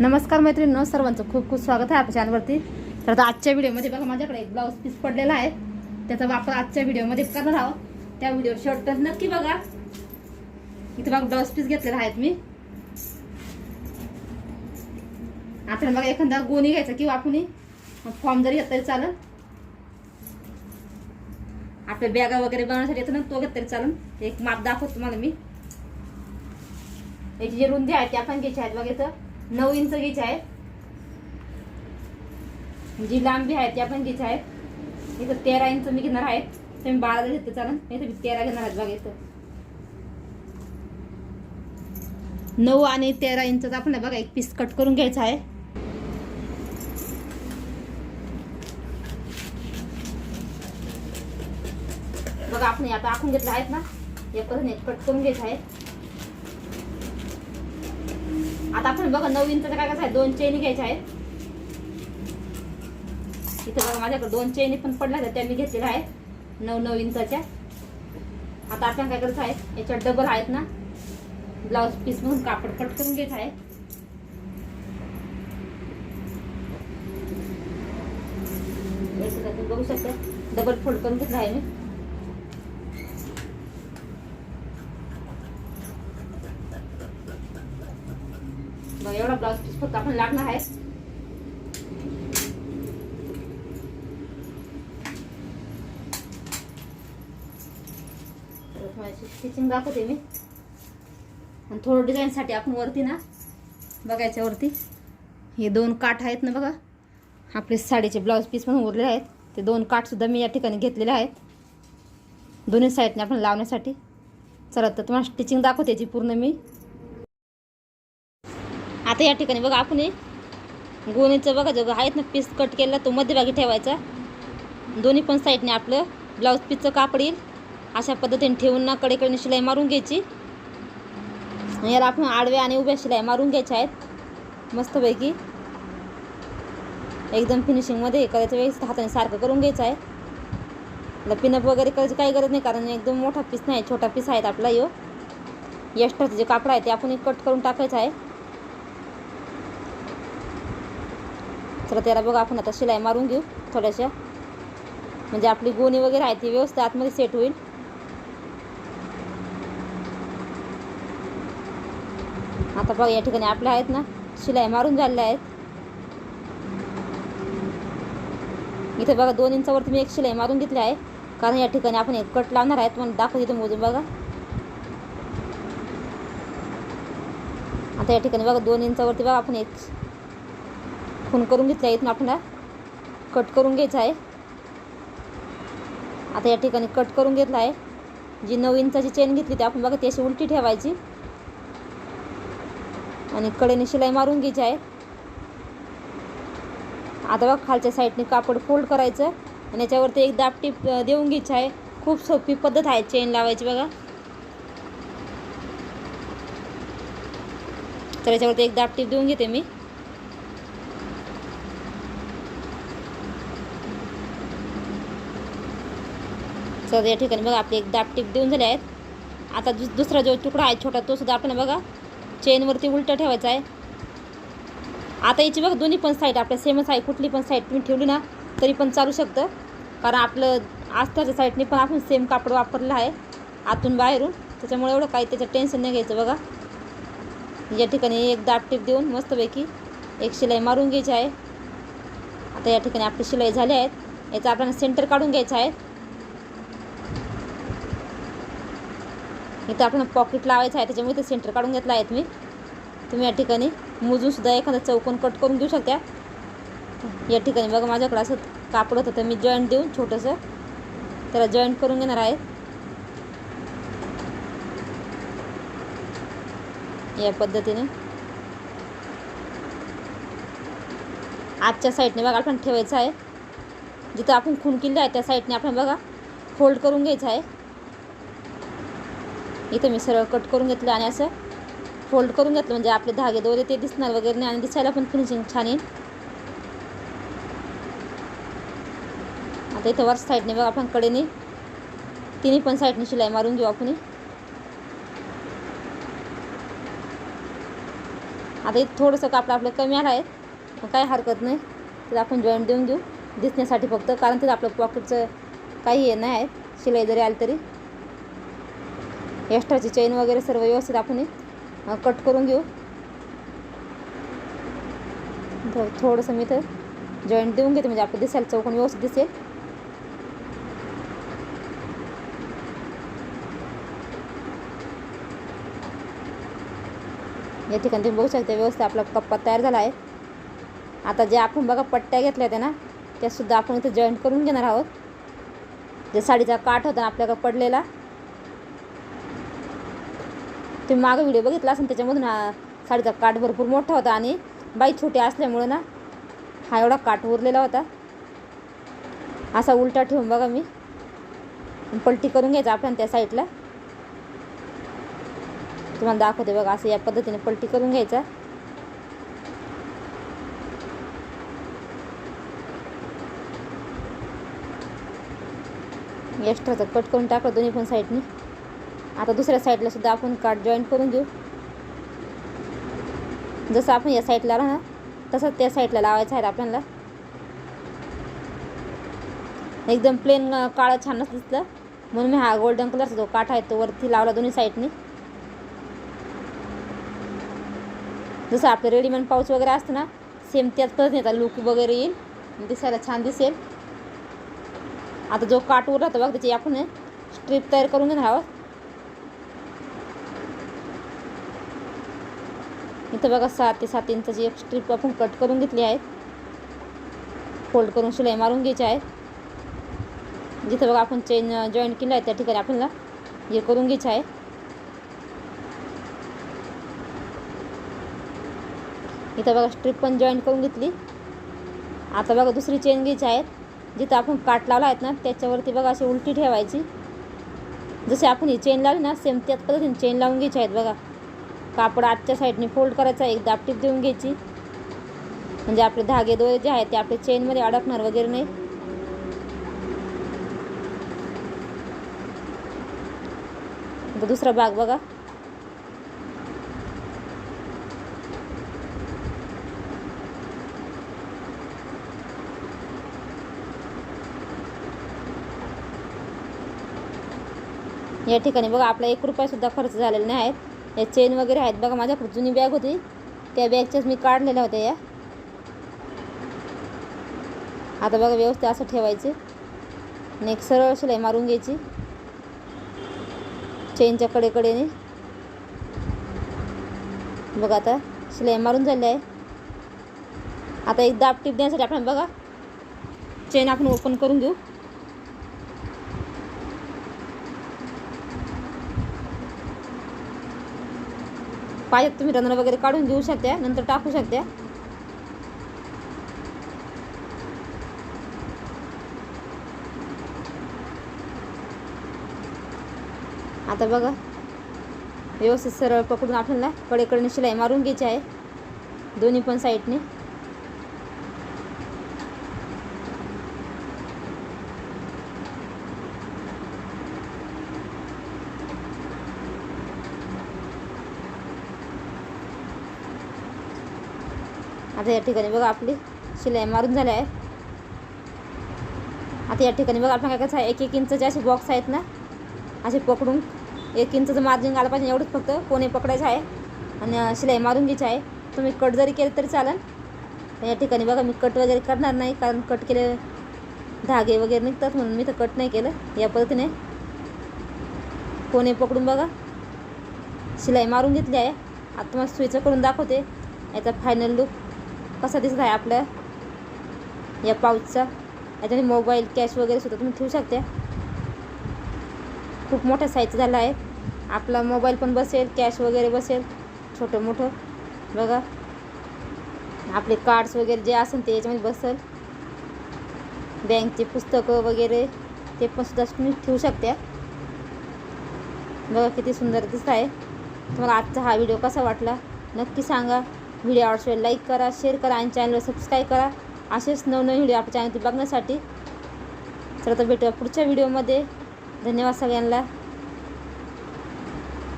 नमस्कार मैत्रिणी सर्वांचं खूप खूप स्वागत आहे आपल्या चॅनलवरती तर आता आजच्या व्हिडिओमध्ये बघा माझ्याकडे एक ब्लाऊज पीस पडलेला आहे. त्याचा वापर आजच्या व्हिडिओमध्ये करणार आहोत. त्या व्हिडिओ शॉर्ट नक्की बघा. इथे बघा ब्लाऊज पीस घेतलेला आहेत मी. आता बघा एखादा गोणी घ्यायचा किंवा आपण फॉर्म जरी घेतला तरी चालेल. आपल्या बॅगा वगैरे बनवण्यासाठी येतो ना तो घेत तरी चालेल. एक माप दाखवतो तुम्हाला मी. याची जी रुंदी आहे ती आपण घ्यायची आहेत बघा इथं. नऊ इंच गिच आहे जी लांबी आहे त्या पण गिच आहे इथं तेरा इंच मी घेणार आहे तुम्ही बारा जर घेतलं चालेल इथं मी तेरा घेणार आहेत बघा इथं. नऊ आणि तेरा इंचचा आपण बघा एक पीस कट करून घ्यायचा आहे. बघा आपण आता आखून घेतलं आहेत ना. एक पर्यंत कट करून घ्यायचं आहे. आता आपण बघा नऊ इंच काय करायचं आहे दोन चेनी घ्यायच्या आहेत. इथं बघा माझ्याकडे दोन चेनी पण पडल्या आहेत त्या मी घेतलेल्या आहेत. नऊ नऊ इंचाच्या आता आपण काय करायचं आहे याच्यात डबल आहेत ना. ब्लाऊज पीस म्हणून कापड कट करून घ्यायचं आहे. बघू शकता डबल फोल्ड करून घेतला आहे मी. एवढा ब्लाऊज पीस फक्त आपण लागणार आहे. स्टिचिंग दाखवते मी. आणि थोडं डिझाईनसाठी आपण वरती ना बघायच्या वरती हे दोन काठ आहेत ना बघा. आपले साडीचे ब्लाऊज पीस पण उरलेले आहेत. ते दोन काठसुद्धा मी या ठिकाणी घेतलेले आहेत. दोन्ही साईडने आपण लावण्यासाठी. चला तर तुम्हाला स्टिचिंग दाखवते याची पूर्ण मी. आता या ठिकाणी बघा आपण गोणीचं बघा जो आहेत ना पीस कट केला तो मध्यभागी ठेवायचा. दोन्ही पण साईडने आपलं ब्लाऊज पीसचं कापड येईल. अशा पद्धतीने ठेवून ना कडेकडे शिलाई मारून घ्यायची. याला आपण आडव्या आणि उभ्या शिलाई मारून घ्यायच्या आहेत. मस्तपैकी. एकदम फिनिशिंगमध्ये करायचं व्यवस्थित हाताने सारखं करून घ्यायचं आहे. याला पिनअप वगैरे करायची काही गरज नाही कारण एकदम मोठा पीस नाही छोटा पीस आहेत आपला यो. एक्स्ट्राचं जे कापड आहे ते आपण कट करून टाकायचं आहे. तर त्याला बघा आपण आता शिलाई मारून घेऊ थोड्याशा. म्हणजे आपली गोणी वगैरे आहे ती व्यवस्थित आतमध्ये सेट होईल. आता बघा या ठिकाणी आपल्या आहेत ना शिलाई मारून झालेल्या आहेत. इथे बघा दोन इंचावरती मी एक शिलाई मारून घेतली आहे. कारण या ठिकाणी आपण एक कट लावणार आहेत तुम्हाला दाखवते इथे मोजून बघा. आता या ठिकाणी बघा दोन इंचावरती बघा आपण एक खून करून घेतल्या इथून आपल्याला. कट करून घ्यायचं आहे. आता या ठिकाणी कट करून घेतला आहे. जी नऊ इंचाची चेन घेतली ती आपण बघा ती अशी उलटी ठेवायची. आणि कडेने शिलाई मारून घ्यायची आहे. आता बघा खालच्या साईडने कापड फोल्ड करायचं. आणि याच्यावरती एक दापटीप देऊन घ्यायची आहे. खूप सोपी पद्धत आहे चेन लावायची बघा. तर याच्यावरती एक दापटीप देऊन घेते मी. तर या ठिकाणी बघा आपले एक दापटीप देऊन झाले आहेत. आता दुस दुसरा जो तुकडा आहे छोटा तो सुद्धा आपण बघा चेनवरती उलटा ठेवायचा आहे. आता याची बघा दोन्ही पण साईड आपल्या सेमच आहे कुठली पण साईड तुम्ही ठेवली ना तरी पण चालू शकतं. कारण आपलं आस्थाच्या साईडने पण आपण सेम कापड वापरलं आहे आतून बाहेरून. त्याच्यामुळे एवढं काही त्याचं टेन्शन नाही घ्यायचं बघा. या ठिकाणी एक दाट टीप देऊन मस्तपैकी एक शिलाई मारून घ्यायची आहे. आता या ठिकाणी आपली शिलाई झाली आहेत. याचं आपल्याला सेंटर काढून घ्यायचं आहे. इथं आपण पॉकेट लावायचं आहे त्याच्यामुळे ते सेंटर काढून घेतला आहेत मी तुम्ही या ठिकाणी मोजूनसुद्धा एखादा चौकोन कट करून घेऊ शकता. या ठिकाणी बघा माझ्याकडे असं कापड होतं तर मी जॉईंट देऊन छोटंसं त्याला जॉईंट करून घेणार आहे. या पद्धतीने. आजच्या साईडने बघा आपण ठेवायचं आहे. जिथं आपण खून केलं आहे त्या साईडने आपण बघा फोल्ड करून घ्यायचं आहे. इथं मी सरळ कट करून घेतलं आणि असं फोल्ड करून घेतलं. म्हणजे आपले धागे दोरे ते दिसणार वगैरे नाही आणि दिसायला पण फिनिशिंग छान येईल. आता इथं वर साईडने बघा आपण कडेने. तिन्ही पण साईडने शिलाई मारून घेऊ आपण. आता इथं थोडंसं कापड आपलं कमी आलं आहे मग काही हरकत नाही. तर आपण जॉईंट देऊन घेऊ. दिसण्यासाठी फक्त. कारण तिथं आपलं पॉकेटचं काही हे नाही आहे. शिलाई जरी आली तरी. एक्स्ट्राची चेन वगैरे सर्व व्यवस्थित आपण कट करून घेऊ. तर थोडंसं मी तर जॉईंट देऊन घेते म्हणजे आपलं दिसायला चौकोन व्यवस्थित दिसेल. या ठिकाणी तुम्ही बघू शकता व्यवस्थित आपला कप्पा तयार झाला आहे. आता जे आपण बघा पट्ट्या घेतल्या होत्या ना त्यासुद्धा आपण इथे जॉईंट करून घेणार आहोत. जे साडीचा काठ होता आपल्याकडं पडलेला तुम्ही मागं व्हिडिओ बघितला असेल त्याच्यामधून हा साडीचा काठ भरपूर मोठा होता आणि बाई छोटी असल्यामुळं ना हा एवढा काठ उरलेला होता. असा उलटा ठेवून बघा मी. पलटी करून घ्यायचा आपण त्या साईडला. तुम्हाला दाखवते बघा असं या पद्धतीने पलटी करून घ्यायचा. एक्स्ट्राचा कट करून टाकलं दोन्ही पण साईडने. आता दुसऱ्या साईडला सुद्धा आपण काट जॉईंट करून घेऊ. जसं आपण या साईडला ना तसंच त्या साईडला लावायचं आहे आपल्याला. एकदम प्लेन काळं छानच दिसलं. म्हणून मी हा गोल्डन कलरचा जो काठ आहे तो वरती लावला दोन्ही साईडनी जसं आपलं रेडीमेड पाऊच वगैरे असतं ना सेम त्याच पद्धतीने लुक वगैरे येईल. दिसायला छान दिसेल. आता जो काट उरला होता बघ त्याची आपण स्ट्रीप तयार करून घेणार आहोत. इथं बघा सात ते सात इंचाची एक स्ट्रीप आपण कट करून घेतली आहे. फोल्ड करून शिलाई मारून घ्यायची आहे. जिथं बघा आपण चेन जॉईन केलं आहे त्या ठिकाणी आपल्याला हे करून घ्यायचं आहे. इथं बघा स्ट्रीप पण जॉईन करून घेतली. आता बघा दुसरी चेन घ्यायची आहे. जिथं आपण काट लावला आहेत ना त्याच्यावरती बघा अशी उलटी ठेवायची. जसे आपण ही चेन लावली ना सेम त्याच पद्धतीने चेन लावून घ्यायची आहेत बघा. कापड आजच्या साईडने फोल्ड करायचा एक दापटीप देऊन घ्यायची. म्हणजे आपले धागे दोरे जे आहेत ते आपले चेनमध्ये अडकणार वगैरे नाही. दुसरा भाग बघा. या ठिकाणी बघा आपला एक रुपयासुद्धा खर्च झालेला नाही आहेत या चेन वगैरे आहेत. बघा माझ्याकडे जुनी बॅग होती. त्या बॅगच्याच मी काढलेल्या होत्या या. आता बघा व्यवस्थित असं ठेवायचे. आणि एक सरळ शिलाई मारून घ्यायची. चेनच्या कडेकडेने. बघा आता शिलाई मारून झाली आहे. आता एक दाब टिप देण्यासाठी आपण बघा चेन आपण ओपन करून घेऊ पायात तुम्ही रंध्र वगैरे काढून देऊ शकता नंतर टाकू शकता. आता बघा व्यवस्थित सरळ पकडून आठवणला कडेकडे शिलाई मारून घ्यायची आहे. दोन्ही पण साईडने आता या ठिकाणी बघा आपली शिलाई मारून झाली आहे आता या ठिकाणी बघा आपण काय करायचं आहे एक एक इंचचे असे बॉक्स आहेत ना असे पकडून एक इंचचं मार्जिन आलं पाहिजे एवढंच फक्त कोणी पकडायचं आहे आणि शिलाई मारून घ्यायची आहे. तुम्ही कट जरी केलं तरी चालेल. पण या ठिकाणी बघा मी कट वगैरे करणार नाही कारण कट केले धागे वगैरे निघतात म्हणून मी तर कट नाही केलं. या पद्धतीने कोणी पकडून बघा शिलाई मारून घेतली आहे. आता तुम्हाला सुईचं करून दाखवते. याचा फायनल लुक कसा दिसत आहे आपल्या या पाऊचचा? याच्याने मोबाईल कॅश वगैरे सुद्धा तुम्ही ठेवू शकता. खूप मोठा साईज झाला आहे. आपला मोबाईल पण बसेल कॅश वगैरे बसेल छोटं मोठं. बघा. आपले कार्ड्स वगैरे जे असेल ते याच्यामध्ये बसेल. बँकचे पुस्तकं वगैरे ते पण सुद्धा तुम्ही ठेवू शकता. बघा किती सुंदर दिसत आहे. तुम्हाला आजचा हा व्हिडिओ कसा वाटला? नक्की सांगा. व्हिडिओ आवडशिवाय लाईक करा शेअर करा आणि चॅनलला सबस्क्राईब करा. असेच नवनवीन व्हिडिओ आपल्या चॅनलवरती बघण्यासाठी. तर आता भेटूया पुढच्या व्हिडिओमध्ये धन्यवाद सगळ्यांना.